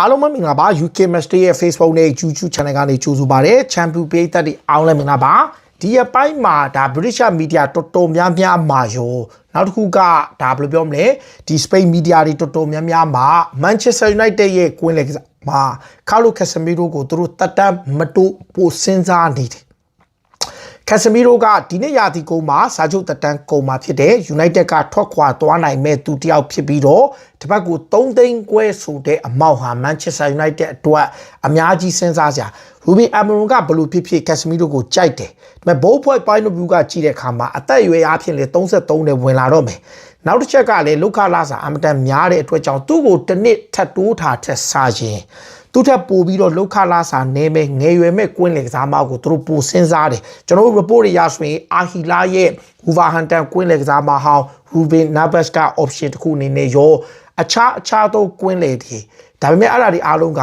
အားလုံးပဲမင်္ဂလာပါ UK Master ရဲ့ Facebook နဲ့ YouTube Channel ကနေကြိုဆိုပါရစေ။ Champion ပေးသက်တဲ့အားလုံးလည်းမင်္ဂလာပါ။ဒီအပိုင်းမှာဒါ British Media တော်တော်များများမှာရောနောက်တစ်ခုကဒါဘယ်လိုပြောမလဲဒီ Spain Media တွေတော်တော်များများမှာ Manchester United ရဲ့ကွင်းလေကစားမှာကာလိုကက်ဆမီရိုကိုသူတို့တက်တမ်းမတိုးပိုစဉ်းစားနေတယ် ကက်ဆမီရိုကဒီနေ့ရာသီကုန်မှာစာချုပ်တက်တန်းကုန်မှာဖြစ်တဲ့ United ကထွက်ခွာသွားနိုင်မဲ့သူတယောက်ဖြစ်ပြီးတော့ဒီဘက်က3သိန်းခွဲဆိုတဲ့အမောက်ဟာ Manchester United အတွက်အများကြီးစဉ်းစားစရာ Ruben Amorim ကဘလို့ဖြစ်ဖြစ်ကက်ဆမီရိုကိုကြိုက်တယ်ဒါပေမဲ့ဘိုးဖွဲ့ point of view ကကြည့်တဲ့အခါမှာအသက်အရွယ်အားဖြင့်လေ33နဲ့ဝင်လာတော့မယ်နောက်တစ်ချက်ကလည်းလုခလာစာအမတန်များတဲ့အတွက်ကြောင့်သူ့ကိုတစ်နှစ်ထပ်တိုးထားထက်စားခြင်း သူထပ်ပို့ပြီးတော့လောက်ခလာစာနေမဲ့ငယ်ရွယ်မဲ့ကွင်းလေကစားမကိုသူတို့ပိုစဉ်းစားတယ်ကျွန်တော်တို့ report တွေရဆိုရင်အာဟီလာရဲ့ဟူဗာဟန်တန်ကွင်းလေကစားမဟောင်းရူဘင်နာဘတ်က option တစ်ခုအနေနဲ့ရောအခြားအခြားသောကွင်းလေတွေဒါပေမဲ့အဲ့ဒါတွေအားလုံးက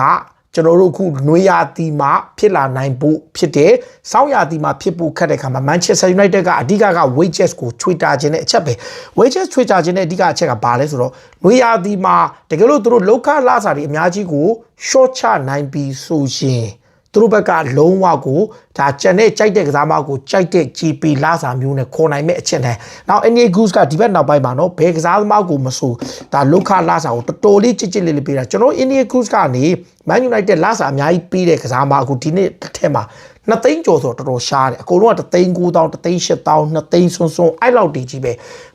ကျွန်တော်တို့အခုနွေရာသီမှာဖြစ်လာနိုင်ဖို့ဖြစ်တဲ့စောင်းရာသီမှာဖြစ်ဖို့ခက်တဲ့ခါမှာ Manchester United ကအဓိကက wages ကို Twitter ခြင်းတဲ့အချက်ပဲ wages Twitter ခြင်းတဲ့အဓိကအချက်ကဘာလဲဆိုတော့နွေရာသီမှာတကယ်လို့သူတို့လောက်ခလာစာတွေအများကြီးကို short ချနိုင်ပြီဆိုရှင် သူတို့ဘက်ကလုံးဝကိုဒါကြံတဲ့ကြိုက်တဲ့ကစားမကိုကြိုက်တဲ့ GP လာစာမျိုးနဲ့ခေါ်နိုင်မဲ့အချက်နဲ့နောက် NA Goose ကဒီဘက်နောက်ပိုင်းမှာနော်ဘယ်ကစားသမားကိုမဆိုဒါလောက်ခလာစာကိုတော်တော်လေးကြစ်ကြစ်လေးလေးပေးတာကျွန်တော် NA Goose ကနေ Man United လာစာအများကြီးပေးတဲ့ကစားမအခုဒီနေ့တစ်ထက်မှာ နှစ်သိန်းကျော်ဆိုတော့တော်တော်ရှားတယ်အကုန်လုံးကတသိန်း9000တသိန်း8000နှစ်သိန်းစွန်းစွန်းအဲ့လောက်တည်ကြီးပဲ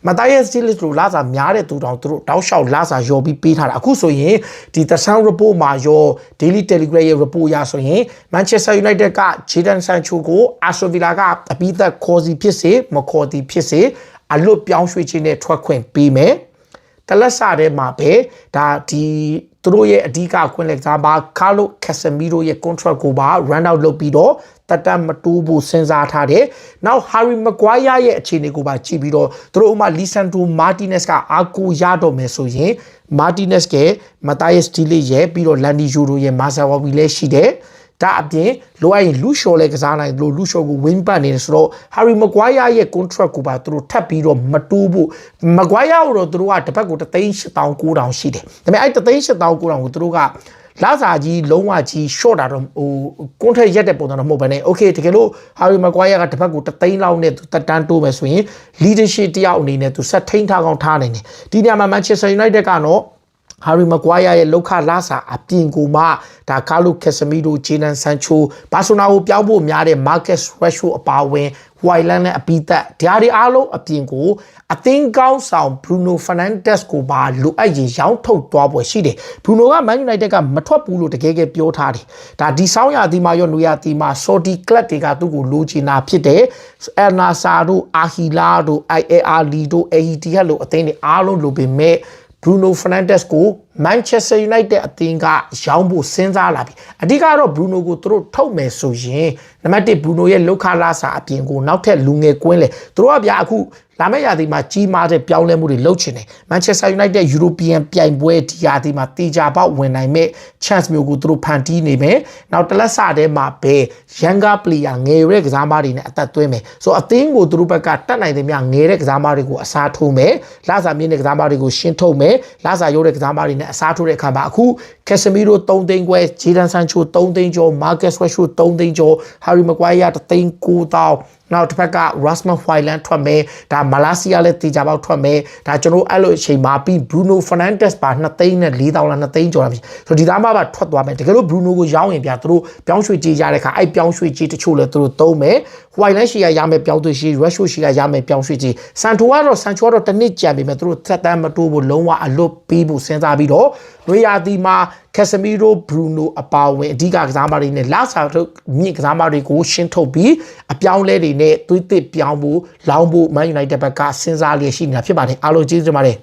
မသားရဲ့ stills လို့လာစာများတဲ့သူတောင်သူတို့တောက်လျှောက်လာစာယော်ပြီးပေးထားတာအခုဆိုရင်ဒီ The Sun report မှာရော Daily Telegraph ရဲ့ report ရဆိုရင် Manchester United က Jadon Sancho ကို Aston Villa ကအပိသက်ခေါ်စီဖြစ်စေမခေါ်သည်ဖြစ်စေအလွတ်ပြောင်းရွှေ့ခြင်းနဲ့ထွက်ခွင့်ပေးမယ်တလက်စာထဲမှာပဲဒါဒီသူတို့ရဲ့အဓိကခွင့်လက်ကစားပါကာလိုကက်ဆမီရိုရဲ့ contract ကိုပါ run out လုပ်ပြီးတော့ တက်တမတိုးဖို့စဉ်းစားထားတယ်။နောက် Harry Maguire ရဲ့အခြေအနေကိုပါကြည့်ပြီးတော့သူတို့ဥမာ Lisandro Martinez ကအာကိုရတော့မယ်ဆိုရင် Martinez က Matthias Dele ရဲ့ပြီးတော့ Landy Juro ရဲ့ Masawabi လည်းရှိတယ်။ဒါအပြင်လိုအပ်ရင်လူရှော်လဲကစားနိုင်လို့လူရှော်ကို win ပတ်နေတယ်ဆိုတော့ Harry Maguire ရဲ့ contract ကိုပါသူတို့ထပ်ပြီးတော့မတိုးဖို့ Maguire ကိုတော့သူတို့ကတစ်ပတ်ကို3,8900ရှိတယ်ဒါပေမဲ့အဲ့3,8900ကိုသူတို့က လာစာကြီးလုံးဝကြီး short တာတော့ဟို contract ရက်တဲ့ပုံစံတော့မဟုတ်ဘဲနဲ့ okay တကယ်လို့ Harry Maguire ကတစ်ပတ်ကို3သိန်းလောက်နဲ့သူတက်တန်းတိုးမယ်ဆိုရင် leadership တယောက်အနေနဲ့သူဆက်ထိန်းထားကောင်းထားနိုင်တယ်ဒီနေရာမှာ Manchester United ကတော့ဟာရီမကွာယာရဲ့လောက်ခလာစာအပြင်ကိုမှဒါကာလိုကက်ဆမီဒိုဂျေနန်ဆန်ချိုဘာဆိုနာကိုပြောင်းဖို့များတဲ့မာကက်စ်ရက်ရှိုအပါဝင် ဟွိုင်လန်နဲ့အပီသက်ဒါတွေအားလုံးအပြင်ကိုအသင်းကောင်းဆောင်ဘရူနိုဖာနန်ဒက်စ်ကိုပါလိုအပ်ရင်ရောင်းထုတ်သွားပွဲရှိတယ်ဘရူနိုကမန်ယူနိုက်တက်ကမထွက်ဘူးလို့တကယ်ကပြောထားတယ်ဒါဒီဆောင်းရာသီမှာရောနွေရာသီမှာဆော်ဒီကလပ်တွေကသူ့ကိုလိုချင်တာဖြစ်တယ်အယ်နာဆာတို့အာဟီလာတို့ IAR လီတို့ AET ဟလို့အသင်းတွေအားလုံးလိုပေမဲ့ Bruno Fernandes ကို Manchester United အသင်းကရောင်းဖို့စဉ်းစားလာပြီအဓိကတော့ Bruno ကိုသူတို့ထုတ်မယ်ဆိုရင်နံပါတ်1 Bruno ရဲ့လောက်ခလာစာအပြင်ကိုနောက်ထပ်လူငယ်ကွင်းလေသူတို့ကဗျာအခုလာမယ့်ရာသီမှာကြီးမားတဲ့ပြောင်းလဲမှုတွေလုပ်ချင်တယ် Manchester United European ပြိုင်ပွဲဒီရာသီမှာတေချာပေါက်ဝင်နိုင်မဲ့ chance မျိုးကိုသူတို့ဖန်တီးနေမယ်နောက်တလက်စထဲမှာပဲ younger player ငယ်ရဲကစားမတွေနဲ့အသက်သွင်းမယ်ဆိုတော့အသင်းကိုသူတို့ဘက်ကတတ်နိုင်တဲ့များငယ်တဲ့ကစားမတွေကိုအစားထိုးမယ်လာစာမြင့်တဲ့ကစားမတွေကိုရှင်းထုတ်မယ်လာစာရိုးတဲ့ကစားမတွေနဲ့အစားထိုးတဲ့အခါမှာအခုကက်ဆမီရို3သိန်းခွဲဂျေဒန်ဆန်ချို3သိန်းကျော်မာကက်စ်ဝက်ရှို3သိန်းကျော်ဟာရီမကွိုင်ယာ3သိန်း9000 နောက်တစ်ဖက်က Rasmus Hojlund ထွက်မယ်ဒါမလာစီယာလည်းတေချာပေါက်ထွက်မယ်ဒါကျွန်တော်အဲ့လိုအချိန်မှာပြီး Bruno Fernandes ပါ2သိန်းနဲ့4000လား2သိန်းကျော်လာပြီဆိုတော့ဒီသားမပါထွက်သွားမယ်တကယ်လို့ Bruno ကိုရောင်းရင်ပြသူတို့ပြောင်းရွှေ့ကြေးရတဲ့ခါအဲ့ပြောင်းရွှေ့ကြေးတချို့လည်းသူတို့သုံးမယ် Hojlund ရှိရရမယ်ပြောင်းသွေးရှိ Rashford ရှိရရမယ်ပြောင်းရွှေ့ကြေး Sancho ကတော့ Sancho ကတော့တစ်နှစ်ကြံပြီမဲ့သူတို့သက်တမ်းမတိုးဘူးလုံးဝအလွတ်ပြီးဖို့စဉ်းစားပြီးတော့နွေရာသီမှာ Casemiro Bruno အပါအဝင်အဓိကကစားမတွေနဲ့လာစာထုတ်မြင့်ကစားမတွေကိုရှင်းထုတ်ပြီးအပြောင်းလဲတွေနဲ့သွေးသစ်ပြောင်းဖို့လောင်းဖို့ Man United ဘက်ကစဉ်းစားလျက်ရှိနေတာဖြစ်ပါတယ်အားလုံးကျေးဇူးတင်ပါတယ်